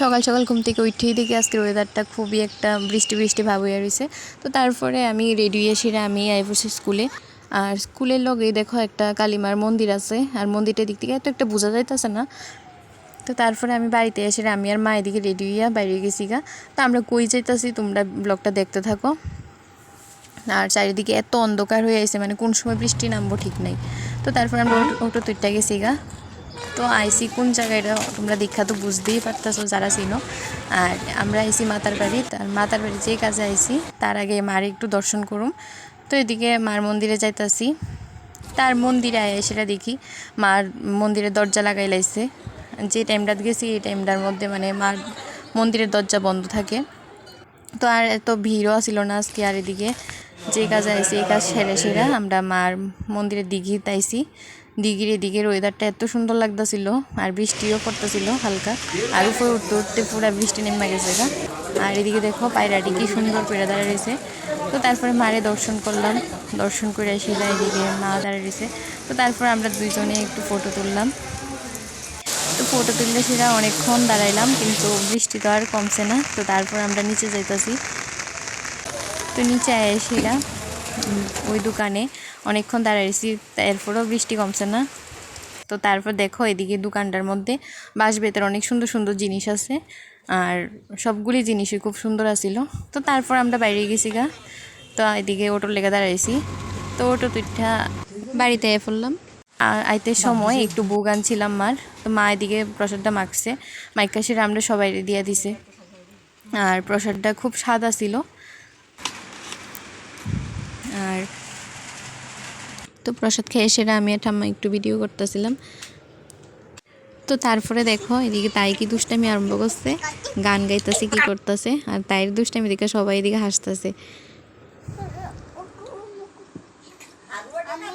সকাল সকাল ঘুম থেকে উঠেই দেখি আজকের ওয়েদারটা খুবই একটা বৃষ্টি বৃষ্টি ভাব হয়ে রয়েছে। তো তারপরে আমি রেডি সেরে আমি আইবসি স্কুলে। আর স্কুলের লগেই দেখো একটা কালিমার মন্দির আছে, আর মন্দিরটার দিক থেকে এত একটা বোঝা যাইতেছে না। তো তারপরে আমি বাড়িতে এসে আমি আর মা এদিকে রেডি হইয়া বাইরে গেছি গা। তো আমরা কই যাইতাছি তোমরা ব্লগটা দেখতে থাকো। আর চারিদিকে এত অন্ধকার হয়ে আছে মানে কোন সময় বৃষ্টি নামবো ঠিক নাই। তো তারপরে আমরা অটো তুইটা গেছি গা। তো আইসি কোন জায়গায় এটা তোমরা দীক্ষা তো বুঝতেই পারতেছো যারা চিনো। আর আমরা আইসি মাতার বাড়ি তার মাতার বাড়ি যে কাজে আইসি, তার আগে মার একটু দর্শন করুম। তো এদিকে মার মন্দিরে যাইতাছি। তার মন্দিরে আয় সেটা দেখি, মার মন্দিরের দরজা লাগাই লাইছে। যে টাইমটা গেছি, এই টাইমটার মধ্যে মানে মার মন্দিরের দরজা বন্ধ থাকে। তো আর এত ভিড়ও ছিল না আজকে, আর এদিকে যে কাজ আইসি, এই কাজ সেরে সেরা আমরা মার মন্দিরের দিঘি তাইছি দিঘির এদিকের ওয়েদারটা এত সুন্দর লাগতেছিল, আর বৃষ্টিও পড়তেছিল হালকা। আর উপরে উঠতে উঠতে পুরো বৃষ্টি নেমে গেছে গা। আর এদিকে দেখো, পায়রাটি কি সুন্দর করে দাঁড়িয়ে রয়েছে তো তারপরে মারে দর্শন করলাম। দর্শন করে সেরা এদিকে, মা দাঁড়িয়ে রয়েছে তো তারপর আমরা দুইজনে একটু ফটো তুললাম। তো ফটো তুললে সেটা অনেকক্ষণ দাঁড়াইলাম, কিন্তু বৃষ্টি তো আর কমছে না। তো তারপর আমরা নিচে যাইতাছি। তো নিচে সেরা ওই দোকানে অনেকক্ষণ দাঁড়াইছি, এরপরেও বৃষ্টি কমছে না। তো তারপর দেখো এদিকে দোকানটার মধ্যে বাঁশ বেতের অনেক সুন্দর সুন্দর জিনিস আছে, আর সবগুলি জিনিসই খুব সুন্দর আছিল। তো তারপর আমরা বাইরে গেছি গা, তো এদিকে অটোর লেগে দাঁড়াইছি। তো অটো তুইটা বাড়িতে ফেললাম আর আইতে সময় একটু বউ আনছিলাম মার, তো মা এদিকে প্রসাদটা মাখছে। মাইকাশির আমরা সবাই দিয়ে দিছে। আর প্রসাদটা খুব সাদা ছিল আর তো প্রসাদ খেয়ে সেটা আমি ঠাম্মা একটু ভিডিও করতেছিলাম। তো তারপরে দেখো, এদিকে তাই কি দুষ্টামি আরম্ভ করছে, গান গাইতেছে, কি করতেছে, আর তাইয়ের দুষ্টামি দেখে সবাই এদিকে হাসতেছে। আমি